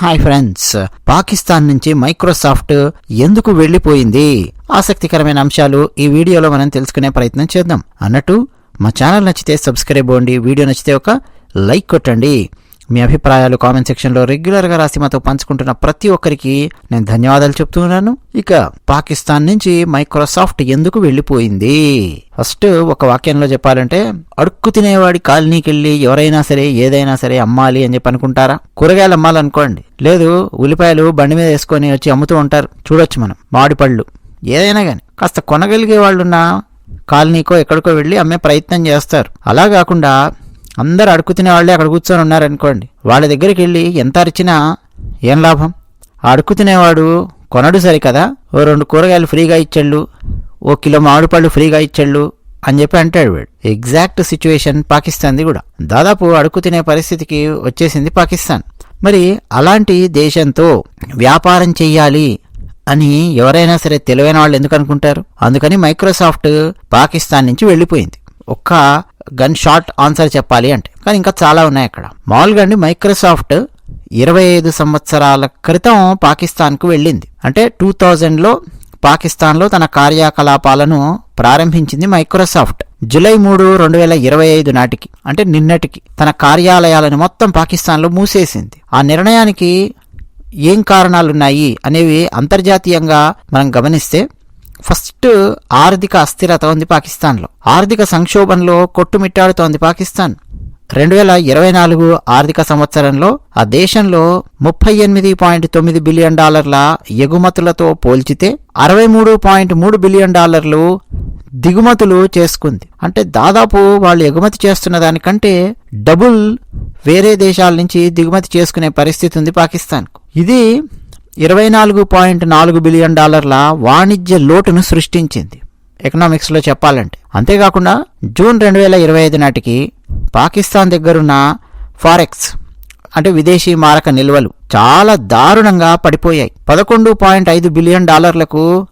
Hi friends. Pakistan నుంచి Microsoft ఎందుకు వెళ్ళిపోయింది ఆసక్తికరమైన అంశాలు ఈ వీడియోలో మనం తెలుసుకునే ప్రయత్నం చేద్దాం. అన్నట్టు మా ఛానల్ నచ్చితే సబ్స్క్రైబ్ అవ్వండి వీడియో నచ్చితే ఒక లైక్ కొట్టండి. మీ అభిప్రాయాలు కామెంట్ సెక్షన్లో రెగ్యులర్గా రాసి మాతో పంచుకుంటున్న ప్రతి ఒక్కరికి నేను ధన్యవాదాలు చెప్తున్నాను. ఇక పాకిస్తాన్ నుంచి మైక్రోసాఫ్ట్ ఎందుకు వెళ్ళిపోయింది? ఫస్ట్ ఒక వాక్యంలో చెప్పాలంటే అడుక్కు తినేవాడి కాలనీకి వెళ్ళి ఎవరైనా సరే ఏదైనా సరే అమ్మాలి అని చెప్పి అనుకుంటారా? కూరగాయలు అమ్మాలనుకోండి. లేదు ఉల్లిపాయలు బండి మీద వేసుకొని వచ్చి అమ్ముతూ ఉంటారు. చూడొచ్చు మనం. మాడిపళ్ళు ఏదైనా కానీ కాస్త కొనగలిగే వాళ్ళున్న కాలనీకో ఎక్కడికో వెళ్ళి అమ్మే ప్రయత్నం చేస్తారు. అలా కాకుండా అందరు అడుగు వాళ్ళే అక్కడ కూర్చొని ఉన్నారనుకోండి. వాళ్ళ దగ్గరికి వెళ్ళి ఎంత అరిచినా ఏం లాభం? ఆ తినేవాడు కొనడు సరి కదా ఓ రెండు కూరగాయలు ఫ్రీగా ఇచ్చాళ్ళు ఓ కిలో మామిడి పళ్ళు ఫ్రీగా ఇచ్చాళ్ళు అని చెప్పి అంటాడు వీడు. ఎగ్జాక్ట్ సిచ్యువేషన్ పాకిస్తాన్ది కూడా. దాదాపు అడుక్కు తినే పరిస్థితికి వచ్చేసింది పాకిస్తాన్. మరి అలాంటి దేశంతో వ్యాపారం చెయ్యాలి అని ఎవరైనా సరే తెలివైన వాళ్ళు ఎందుకు అనుకుంటారు? అందుకని మైక్రోసాఫ్ట్ పాకిస్తాన్ నుంచి వెళ్ళిపోయింది. ఒక్క గన్ షాట్ ఆన్సర్ చెప్పాలి అంటే. కానీ ఇంకా చాలా ఉన్నాయి అక్కడ. మామూలుగా అండి మైక్రోసాఫ్ట్ ఇరవై ఐదు సంవత్సరాల క్రితం పాకిస్తాన్కు వెళ్ళింది. అంటే టూ థౌజండ్లో పాకిస్తాన్లో తన కార్యకలాపాలను ప్రారంభించింది మైక్రోసాఫ్ట్. జూలై మూడు రెండు వేల ఇరవై ఐదు నాటికి అంటే నిన్నటికి తన కార్యాలయాలను మొత్తం పాకిస్తాన్లో మూసేసింది. ఆ నిర్ణయానికి ఏం కారణాలున్నాయి అనేవి అంతర్జాతీయంగా మనం గమనిస్తే ఫస్ట్ ఆర్థిక అస్థిరత ఉంది పాకిస్తాన్లో. ఆర్థిక సంక్షోభంలో కొట్టుమిట్టాడుతోంది పాకిస్తాన్. రెండు వేల ఇరవై నాలుగు ఆర్థిక సంవత్సరంలో ఆ దేశంలో ముప్పై ఎనిమిది పాయింట్ తొమ్మిది బిలియన్ డాలర్ల ఎగుమతులతో పోల్చితే అరవై మూడు పాయింట్ మూడు బిలియన్ డాలర్లు దిగుమతులు చేసుకుంది. అంటే దాదాపు వాళ్ళు ఎగుమతి చేస్తున్న దానికంటే డబుల్ వేరే దేశాల నుంచి దిగుమతి చేసుకునే పరిస్థితి ఉంది పాకిస్తాన్కు. ఇది ఇరవై నాలుగు పాయింట్ నాలుగు బిలియన్ డాలర్ల వాణిజ్య లోటును సృష్టించింది. ఎకనామిక్స్లో చెప్పాలంటే. అంతేకాకుండా జూన్ రెండు వేల ఇరవై ఐదు నాటికి పాకిస్తాన్ దగ్గరున్న ఫారెక్స్ అంటే విదేశీ మారక నిల్వలు చాలా దారుణంగా పడిపోయాయి. పదకొండు పాయింట్ ఐదు బిలియన్ డాలర్లకు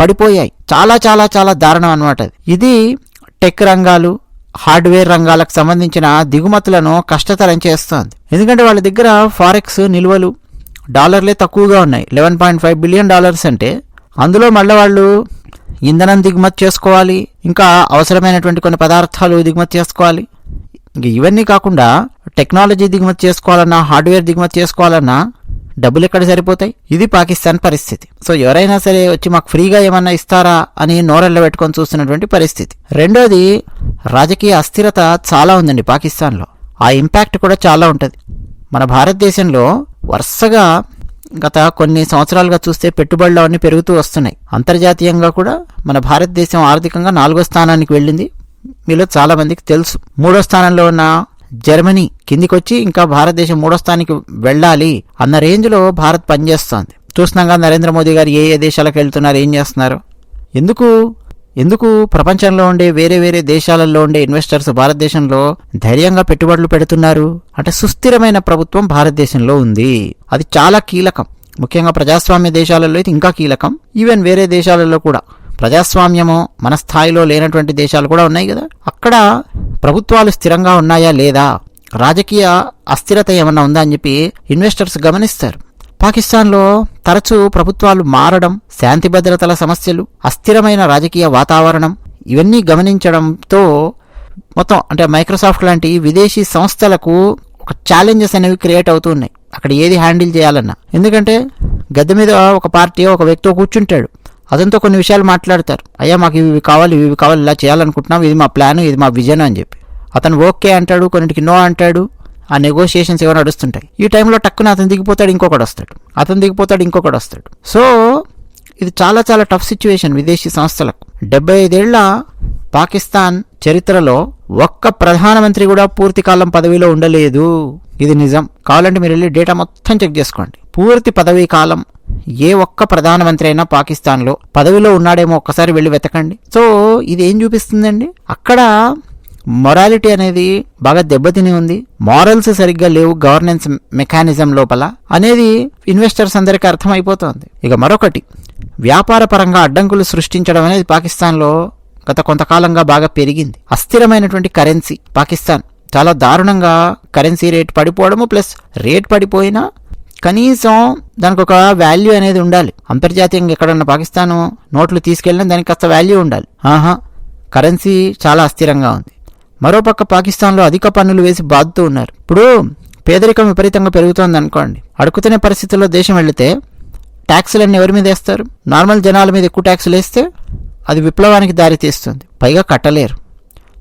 పడిపోయాయి. చాలా చాలా చాలా దారుణం అనమాట అది. ఇది టెక్ రంగాలు హార్డ్వేర్ రంగాలకు సంబంధించిన దిగుమతులను కష్టతరం చేస్తోంది. ఎందుకంటే వాళ్ళ దగ్గర ఫారెక్స్ నిల్వలు డాలర్లే తక్కువగా ఉన్నాయి. Eleven point five billion dollars అంటే అందులో మళ్ళీ వాళ్ళు ఇంధనం దిగుమతి చేసుకోవాలి. ఇంకా అవసరమైనటువంటి కొన్ని పదార్థాలు దిగుమతి చేసుకోవాలి. ఇంక ఇవన్నీ కాకుండా టెక్నాలజీ దిగుమతి చేసుకోవాలన్నా హార్డ్వేర్ దిగుమతి చేసుకోవాలన్నా డబ్బులు ఎక్కడ సరిపోతాయి? ఇది పాకిస్తాన్ పరిస్థితి. సో ఎవరైనా సరే వచ్చి మాకు ఫ్రీగా ఏమన్నా ఇస్తారా అని నోరెళ్ళ పెట్టుకొని చూస్తున్నటువంటి పరిస్థితి. రెండోది రాజకీయ అస్థిరత చాలా ఉందండి పాకిస్తాన్లో. ఆ ఇంపాక్ట్ కూడా చాలా ఉంటుంది. మన భారతదేశంలో వరుసగా గత కొన్ని సంవత్సరాలుగా చూస్తే పెట్టుబడులు అవన్నీ పెరుగుతూ వస్తున్నాయి. అంతర్జాతీయంగా కూడా మన భారతదేశం ఆర్థికంగా నాలుగో స్థానానికి వెళ్ళింది. మీలో చాలామందికి తెలుసు. మూడో స్థానంలో ఉన్న జర్మనీ కిందికొచ్చి ఇంకా భారతదేశం మూడో స్థానానికి వెళ్ళాలి అన్న రేంజ్లో భారత్ పనిచేస్తోంది. చూస్తున్నాం నరేంద్ర మోదీ గారు ఏ ఏ దేశాలకు వెళ్తున్నారు ఏం చేస్తున్నారు? ఎందుకు ఎందుకు ప్రపంచంలో ఉండే వేరే వేరే దేశాలలో ఉండే ఇన్వెస్టర్స్ భారతదేశంలో ధైర్యంగా పెట్టుబడులు పెడుతున్నారు? అంటే సుస్థిరమైన ప్రభుత్వం భారతదేశంలో ఉంది. అది చాలా కీలకం. ముఖ్యంగా ప్రజాస్వామ్య దేశాలలో అయితే ఇంకా కీలకం. ఈవెన్ వేరే దేశాలలో కూడా. ప్రజాస్వామ్యము మన స్థాయిలో లేనటువంటి దేశాలు కూడా ఉన్నాయి కదా. అక్కడ ప్రభుత్వాలు స్థిరంగా ఉన్నాయా లేదా? రాజకీయ అస్థిరత ఏమన్నా ఉందా అని చెప్పి ఇన్వెస్టర్స్ గమనిస్తారు. పాకిస్తాన్లో తరచూ ప్రభుత్వాలు మారడం శాంతి భద్రతల సమస్యలు అస్థిరమైన రాజకీయ వాతావరణం ఇవన్నీ గమనించడంతో మొత్తం అంటే మైక్రోసాఫ్ట్ లాంటి విదేశీ సంస్థలకు ఒక ఛాలెంజెస్ అనేవి క్రియేట్ అవుతున్నాయి. అక్కడ ఏది హ్యాండిల్ చేయాలన్నా. ఎందుకంటే గద్దె మీద ఒక పార్టీ ఒక వ్యక్తి కూర్చుంటాడు. అతనితో కొన్ని విషయాలు మాట్లాడతారు. అయ్యా మాకు ఇవి కావాలి ఇవి కావాలి ఇలా చేయాలనుకుంటున్నాం. ఇది మా ప్లాన్ ఇది మా విజన్ అని చెప్పి. అతను ఓకే అంటాడు కొన్నిటికి నో అంటాడు. ఆ నెగోషియేషన్స్ ఏమైనా నడుస్తుంటాయి. ఈ టైంలో టక్కున అతను దిగిపోతాడు ఇంకొకడు వస్తాడు. అతను దిగిపోతాడు ఇంకొకడు వస్తాడు. సో ఇది చాలా చాలా టఫ్ సిచ్యువేషన్ విదేశీ సంస్థలకు. డెబ్బై ఐదేళ్ళ పాకిస్తాన్ చరిత్రలో ఒక్క ప్రధానమంత్రి కూడా పూర్తి కాలం పదవిలో ఉండలేదు. ఇది నిజం. కావాలంటే మీరు వెళ్ళి డేటా మొత్తం చెక్ చేసుకోండి. పూర్తి పదవీ కాలం ఏ ఒక్క ప్రధానమంత్రి అయినా పాకిస్తాన్లో పదవిలో ఉన్నాడేమో ఒక్కసారి వెళ్ళి వెతకండి. సో ఇది ఏం చూపిస్తుందండి? అక్కడ మొరాలిటీ అనేది బాగా దెబ్బతిని ఉంది. మారల్స్ సరిగ్గా లేవు గవర్నెన్స్ మెకానిజం లోపల. అనేది ఇన్వెస్టర్స్ అందరికీ అర్థమైపోతుంది. ఇక మరొకటి వ్యాపార పరంగా అడ్డంకులు సృష్టించడం అనేది పాకిస్తాన్లో గత కొంతకాలంగా బాగా పెరిగింది. అస్థిరమైనటువంటి కరెన్సీ పాకిస్తాన్. చాలా దారుణంగా కరెన్సీ రేట్ పడిపోవడము ప్లస్ రేట్ పడిపోయినా కనీసం దానికి ఒక వాల్యూ అనేది ఉండాలి. అంతర్జాతీయంగా ఎక్కడన్నా పాకిస్తాన్ నోట్లు తీసుకెళ్ళినా దానికి కాస్త వాల్యూ ఉండాలి. ఆహా కరెన్సీ చాలా అస్థిరంగా ఉంది. మరోపక్క పాకిస్తాన్లో అధిక పన్నులు వేసి బాధుతూ ఉన్నారు. ఇప్పుడు పేదరికం విపరీతంగా పెరుగుతోంది అనుకోండి. అడుగుతున్న పరిస్థితుల్లో దేశం వెళితే ట్యాక్సులన్నీ ఎవరి మీద వేస్తారు? నార్మల్ జనాల మీద ఎక్కువ ట్యాక్సులు వేస్తే అది విప్లవానికి దారి తీస్తుంది. పైగా కట్టలేరు.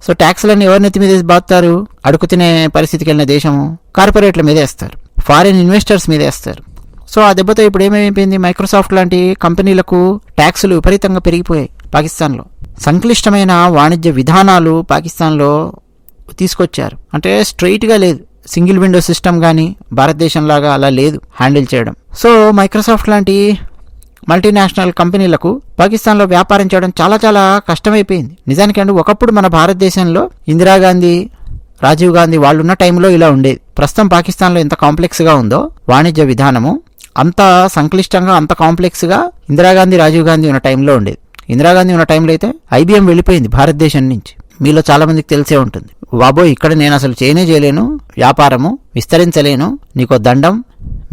సో ట్యాక్సులన్నీ ఎవరి నెత్తి మీద వేసి బాగుతారు అడుగు తినే పరిస్థితికి వెళ్ళిన దేశము కార్పొరేట్ల మీద వేస్తారు. ఫారిన్ ఇన్వెస్టర్స్ మీద వేస్తారు. సో ఆ దెబ్బతో ఇప్పుడు ఏమైపోయింది? మైక్రోసాఫ్ట్ లాంటి కంపెనీలకు ట్యాక్సులు విపరీతంగా పెరిగిపోయాయి పాకిస్తాన్లో. సంక్లిష్టమైన వాణిజ్య విధానాలు పాకిస్తాన్లో తీసుకొచ్చారు. అంటే స్ట్రైట్గా లేదు. సింగిల్ విండో సిస్టమ్ కానీ భారతదేశం లాగా అలా లేదు హ్యాండిల్ చేయడం. సో మైక్రోసాఫ్ట్ లాంటి మల్టీనేషనల్ కంపెనీలకు పాకిస్తాన్లో వ్యాపారం చేయడం చాలా చాలా కష్టమైపోయింది. నిజానికి అంటే ఒకప్పుడు మన భారతదేశంలో ఇందిరాగాంధీ రాజీవ్ గాంధీ వాళ్ళు ఉన్న టైంలో ఇలా ఉండేది. ప్రస్తుతం పాకిస్తాన్లో ఎంత కాంప్లెక్స్గా ఉందో వాణిజ్య విధానము అంత సంక్లిష్టంగా అంత కాంప్లెక్స్గా ఇందిరాగాంధీ రాజీవ్ గాంధీ ఉన్న టైంలో ఉండేది. ఇందిరాగాంధీ ఉన్న టైంలో అయితే ఐబీఎం వెళ్ళిపోయింది భారతదేశం నుంచి. మీలో చాలామందికి తెలిసే ఉంటుంది. బాబోయ్ ఇక్కడ నేను అసలు చేయనే చేయలేను వ్యాపారము విస్తరించలేను నీకో దండం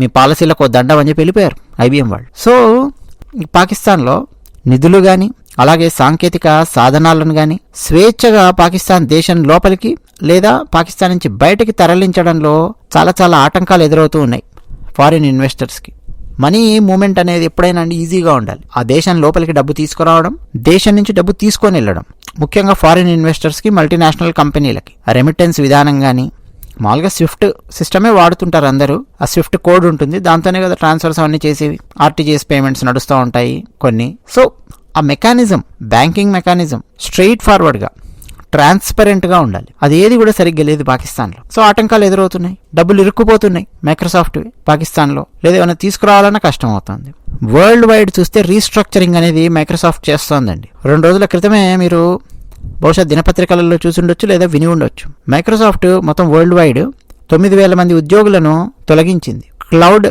మీ పాలసీలకు దండం అని చెప్పి వెళ్ళిపోయారు ఐబీఎం వాళ్ళు. సో పాకిస్తాన్లో నిధులు కానీ అలాగే సాంకేతిక సాధనాలను కానీ స్వేచ్ఛగా పాకిస్తాన్ దేశం లోపలికి లేదా పాకిస్తాన్ నుంచి బయటకి తరలించడంలో చాలా చాలా ఆటంకాలు ఎదురవుతూ ఉన్నాయి ఫారిన్ ఇన్వెస్టర్స్కి. మనీ మూమెంట్ అనేది ఎప్పుడైనా అండి ఈజీగా ఉండాలి. ఆ దేశం లోపలికి డబ్బు తీసుకురావడం దేశం నుంచి డబ్బు తీసుకొని వెళ్ళడం. ముఖ్యంగా ఫారిన్ ఇన్వెస్టర్స్కి మల్టీనేషనల్ కంపెనీలకి. రెమిటెన్స్ విధానం కానీ మామూలుగా స్విఫ్ట్ సిస్టమే వాడుతుంటారు అందరూ. ఆ స్విఫ్ట్ కోడ్ ఉంటుంది. దాంతోనే కదా ట్రాన్స్ఫర్స్ అవన్నీ చేసేవి. ఆర్టీజీఎస్ పేమెంట్స్ నడుస్తూ ఉంటాయి కొన్ని. సో ఆ మెకానిజం బ్యాంకింగ్ మెకానిజం స్ట్రెయిట్ ఫార్వర్డ్గా ట్రాన్స్పరెంట్గా ఉండాలి. అది ఏది కూడా సరిగ్గా లేదు పాకిస్తాన్లో. సో ఆటంకాలు ఎదురవుతున్నాయి. డబ్బులు ఇరుక్కుపోతున్నాయి మైక్రోసాఫ్ట్ పాకిస్తాన్లో. లేదా ఏమైనా తీసుకురావాలన్నా కష్టం అవుతుంది వరల్డ్ వైడ్ చూస్తే రీస్ట్రక్చరింగ్ అనేది మైక్రోసాఫ్ట్ చేస్తోందండి. రెండు రోజుల క్రితమే మీరు బహుశా దినపత్రికలలో చూసి ఉండొచ్చు లేదా విని ఉండొచ్చు. మైక్రోసాఫ్ట్ మొత్తం వరల్డ్ వైడ్ తొమ్మిది వేల మంది ఉద్యోగులను తొలగించింది. క్లౌడ్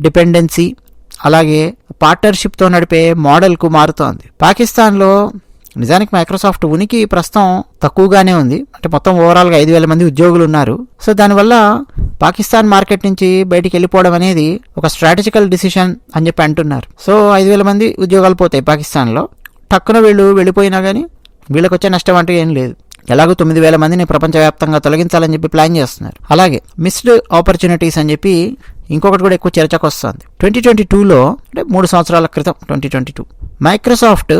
డిపెండెన్సీ అలాగే పార్ట్నర్షిప్తో నడిపే మోడల్కు మారుతోంది. పాకిస్తాన్లో నిజానికి మైక్రోసాఫ్ట్ ఉనికి ప్రస్తుతం తక్కువగానే ఉంది. అంటే మొత్తం ఓవరాల్గా ఐదు వేల మంది ఉద్యోగులు ఉన్నారు. సో దానివల్ల పాకిస్తాన్ మార్కెట్ నుంచి బయటికి వెళ్ళిపోవడం అనేది ఒక స్ట్రాటజికల్ డిసిషన్ అని చెప్పి అంటున్నారు. సో ఐదు వేల మంది ఉద్యోగాలు పోతాయి పాకిస్తాన్లో. టక్కున వీళ్ళు వెళ్ళిపోయినా కానీ వీళ్ళకి వచ్చే నష్టం అంటూ ఏం లేదు. ఎలాగో తొమ్మిది వేల మందిని ప్రపంచవ్యాప్తంగా తొలగించాలని చెప్పి ప్లాన్ చేస్తున్నారు. అలాగే మిస్డ్ ఆపర్చునిటీస్ అని చెప్పి ఇంకొకటి కూడా ఎక్కువ చర్చకు వస్తుంది. ట్వంటీ ట్వంటీ టూలో అంటే మూడు సంవత్సరాల క్రితం ట్వంటీ ట్వంటీ టూ మైక్రోసాఫ్ట్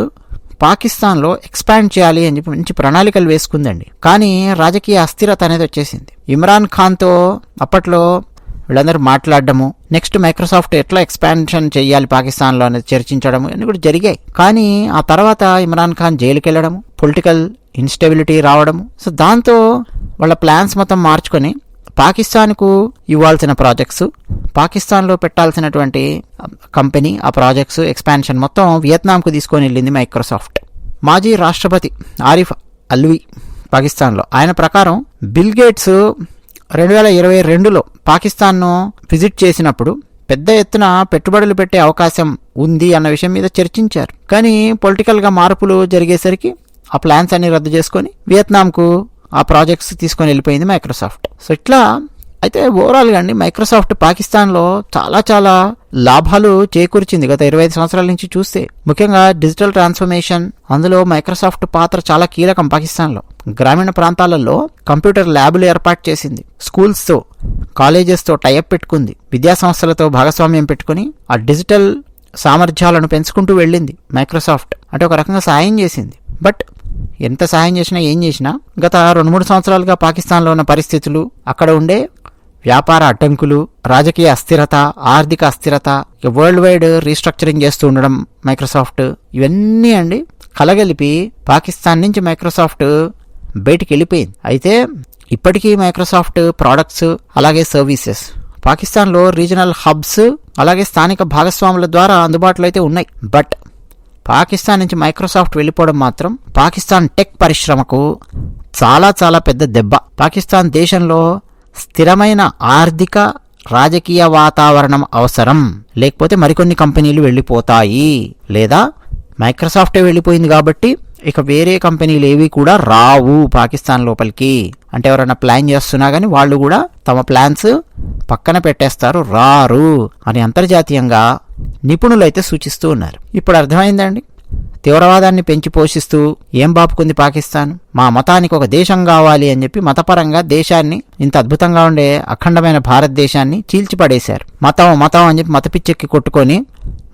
పాకిస్తాన్లో ఎక్స్పాండ్ చేయాలి అని చెప్పి మంచి ప్రణాళికలు వేసుకుందండి. కానీ రాజకీయ అస్థిరత అనేది వచ్చేసింది. ఇమ్రాన్ ఖాన్తో అప్పట్లో వీళ్ళందరూ మాట్లాడడము నెక్స్ట్ మైక్రోసాఫ్ట్ ఎట్లా ఎక్స్పాన్షన్ చేయాలి పాకిస్తాన్లో అనేది చర్చించడము ఇవన్నీ కూడా జరిగాయి. కానీ ఆ తర్వాత ఇమ్రాన్ ఖాన్ జైలుకి వెళ్ళడము పొలిటికల్ ఇన్స్టెబిలిటీ రావడము. సో దాంతో వాళ్ళ ప్లాన్స్ మొత్తం మార్చుకొని పాకిస్తాన్కు ఇవ్వాల్సిన ప్రాజెక్ట్స్ పాకిస్తాన్లో పెట్టాల్సినటువంటి కంపెనీ ఆ ప్రాజెక్ట్స్ ఎక్స్పాన్షన్ మొత్తం వియత్నాంకు తీసుకొని వెళ్ళింది మైక్రోసాఫ్ట్. మాజీ రాష్ట్రపతి ఆరిఫ్ అల్వి పాకిస్తాన్లో. ఆయన ప్రకారం బిల్ గేట్స్ రెండు వేల ఇరవై రెండులో పాకిస్తాన్ను విజిట్ చేసినప్పుడు పెద్ద ఎత్తున పెట్టుబడులు పెట్టే అవకాశం ఉంది అన్న విషయం మీద చర్చించారు. కానీ పొలిటికల్గా మార్పులు జరిగేసరికి ఆ ప్లాన్స్ అన్ని రద్దు చేసుకొని వియత్నాంకు ఆ ప్రాజెక్ట్స్ తీసుకొని వెళ్ళిపోయింది మైక్రోసాఫ్ట్. సో ఇట్లా అయితే ఓవరాల్గా అండి మైక్రోసాఫ్ట్ పాకిస్తాన్లో చాలా చాలా లాభాలు చేకూర్చింది. గత ఇరవై ఐదు సంవత్సరాల నుంచి చూస్తే ముఖ్యంగా డిజిటల్ ట్రాన్స్ఫర్మేషన్ అందులో మైక్రోసాఫ్ట్ పాత్ర చాలా కీలకం పాకిస్తాన్లో. గ్రామీణ ప్రాంతాలలో కంప్యూటర్ ల్యాబులు ఏర్పాటు చేసింది. స్కూల్స్తో కాలేజెస్తో టైఅప్ పెట్టుకుంది. విద్యా సంస్థలతో భాగస్వామ్యం పెట్టుకుని ఆ డిజిటల్ సామర్థ్యాలను పెంచుకుంటూ వెళ్ళింది మైక్రోసాఫ్ట్. అంటే ఒక రకంగా సాయం చేసింది. బట్ ఎంత సహాయం చేసినా ఏం చేసినా గత రెండు మూడు సంవత్సరాలుగా పాకిస్తాన్లో ఉన్న పరిస్థితులు అక్కడ ఉండే వ్యాపార అడ్డంకులు రాజకీయ అస్థిరత ఆర్థిక అస్థిరత వరల్డ్ వైడ్ రీస్ట్రక్చరింగ్ చేస్తూ ఉండడం మైక్రోసాఫ్ట్ ఇవన్నీ అండి కలగలిపి పాకిస్తాన్ నుంచి మైక్రోసాఫ్ట్ బయటికి వెళ్ళిపోయింది. అయితే ఇప్పటికీ మైక్రోసాఫ్ట్ ప్రోడక్ట్స్ అలాగే సర్వీసెస్ పాకిస్తాన్లో రీజనల్ హబ్స్ అలాగే స్థానిక భాగస్వాముల ద్వారా అందుబాటులో అయితే ఉన్నాయి. బట్ పాకిస్తాన్ నుంచి మైక్రోసాఫ్ట్ వెళ్ళిపోవడం మాత్రం పాకిస్తాన్ టెక్ పరిశ్రమకు చాలా చాలా పెద్ద దెబ్బ. పాకిస్తాన్ దేశంలో స్థిరమైన ఆర్థిక రాజకీయ వాతావరణం అవసరం. లేకపోతే మరికొన్ని కంపెనీలు వెళ్ళిపోతాయి. లేదా మైక్రోసాఫ్టే వెళ్ళిపోయింది కాబట్టి ఇక వేరే కంపెనీలు ఏవి కూడా రావు పాకిస్తాన్ లోపలికి. అంటే ఎవరైనా ప్లాన్ చేస్తున్నా కానీ వాళ్ళు కూడా తమ ప్లాన్స్ పక్కన పెట్టేస్తారు. రారు అని అంతర్జాతీయంగా నిపుణులు అయితే సూచిస్తూ ఉన్నారు. ఇప్పుడు అర్థమైందండి? తీవ్రవాదాన్ని పెంచి పోషిస్తూ ఏం బాపుకుంది పాకిస్తాన్? మా మతానికి ఒక దేశం కావాలి అని చెప్పి మతపరంగా దేశాన్ని ఇంత అద్భుతంగా ఉండే అఖండమైన భారతదేశాన్ని చీల్చిపడేశారు. మతం మతం అని చెప్పి మత పిచ్చెక్కి కొట్టుకొని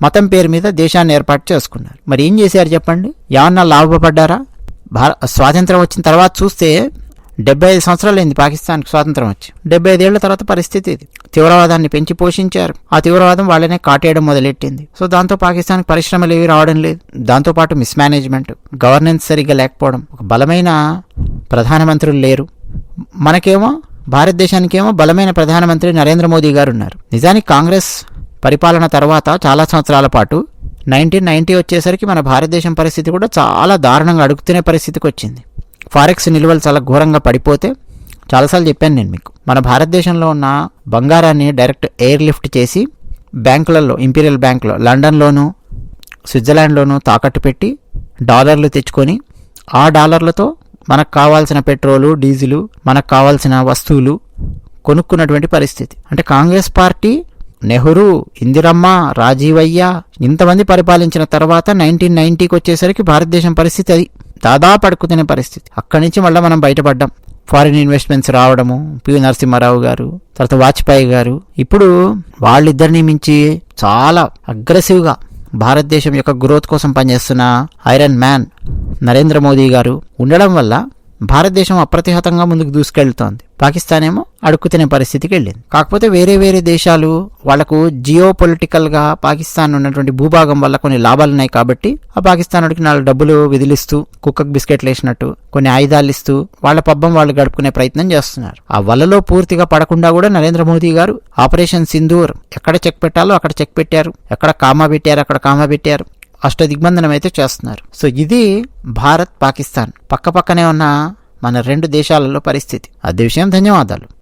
మతం పేరు మీద దేశాన్ని ఏర్పాటు చేసుకున్నారు. మరి ఏం చేశారు చెప్పండి? ఏమన్నా లాభపడ్డారా భార స్వాతంత్రం వచ్చిన తర్వాత చూస్తే డెబ్బై ఐదు సంవత్సరాలు అయింది పాకిస్తాన్కి స్వాతంత్రం వచ్చి. డెబ్బై ఐదేళ్ళ తర్వాత పరిస్థితి ఇది. తీవ్రవాదాన్ని పెంచి పోషించారు. ఆ తీవ్రవాదం వాళ్ళనే కాటేయడం మొదలెట్టింది. సో దాంతో పాకిస్తాన్కి పరిశ్రమలు ఏవి రావడం లేదు. దాంతోపాటు మిస్మేనేజ్మెంట్ గవర్నెన్స్ సరిగ్గా లేకపోవడం. ఒక బలమైన ప్రధానమంత్రులు లేరు. మనకేమో భారతదేశానికేమో బలమైన ప్రధానమంత్రి నరేంద్ర మోదీ గారు ఉన్నారు. నిజానికి కాంగ్రెస్ పరిపాలన తర్వాత చాలా సంవత్సరాల పాటు నైన్టీన్ నైన్టీ వచ్చేసరికి మన భారతదేశం పరిస్థితి కూడా చాలా దారుణంగా అడుగుతునే పరిస్థితికి వచ్చింది. ఫారెక్స్ నిల్వలు చాలా ఘోరంగా పడిపోతే చాలాసార్లు చెప్పాను నేను మీకు. మన భారతదేశంలో ఉన్న బంగారాన్ని డైరెక్ట్ ఎయిర్ లిఫ్ట్ చేసి బ్యాంకులలో ఇంపీరియల్ బ్యాంకులో లండన్లోను స్విట్జర్లాండ్లోను తాకట్టు పెట్టి డాలర్లు తెచ్చుకొని ఆ డాలర్లతో మనకు కావాల్సిన పెట్రోలు డీజిలు మనకు కావాల్సిన వస్తువులు కొనుక్కున్నటువంటి పరిస్థితి. అంటే కాంగ్రెస్ పార్టీ నెహ్రూ ఇందిరమ్మ రాజీవయ్య ఇంతమంది పరిపాలించిన తర్వాత నైన్టీన్ నైన్టీకి వచ్చేసరికి భారతదేశం పరిస్థితి అది. దాదాపు అడుక్కుతినే పరిస్థితి. అక్కడి నుంచి మళ్ళీ మనం బయటపడ్డాం. ఫారిన్ ఇన్వెస్ట్మెంట్స్ రావడము పివి నరసింహారావు గారు తర్వాత వాజ్పేయి గారు. ఇప్పుడు వాళ్ళిద్దరిని మించి చాలా అగ్రెసివ్గా భారతదేశం యొక్క గ్రోత్ కోసం పనిచేస్తున్న ఐరన్ మ్యాన్ నరేంద్ర మోదీ గారు ఉండడం వల్ల భారతదేశం అప్రతిహతంగా ముందుకు దూసుకెళ్తోంది. పాకిస్తాన్ ఏమో అడుక్కుతినే పరిస్థితికి వెళ్ళింది. కాకపోతే వేరే వేరే దేశాలు వాళ్ళకు జియో పొలిటికల్గా పాకిస్తాన్ ఉన్నటువంటి భూభాగం వల్ల కొన్ని లాభాలు ఉన్నాయి కాబట్టి ఆ పాకిస్తాన్ వాడికి నాలుగు డబ్బులు విదిలిస్తూ కుక్కకు బిస్కెట్లు వేసినట్టు కొన్ని ఆయుధాలు ఇస్తూ వాళ్ళ పబ్బం వాళ్ళు గడుపుకునే ప్రయత్నం చేస్తున్నారు. ఆ వలలో పూర్తిగా పడకుండా కూడా నరేంద్ర మోదీ గారు ఆపరేషన్ సింధూర్ ఎక్కడ చెక్ పెట్టాలో అక్కడ చెక్ పెట్టారు. ఎక్కడ కామా పెట్టారు అక్కడ కామా పెట్టారు. అష్ట దిగ్బంధనం అయితే చేస్తున్నారు. సో ఇది భారత్ పాకిస్తాన్ పక్క పక్కనే ఉన్న మన రెండు దేశాలలో పరిస్థితి. అదే విషయం ధన్యవాదాలు.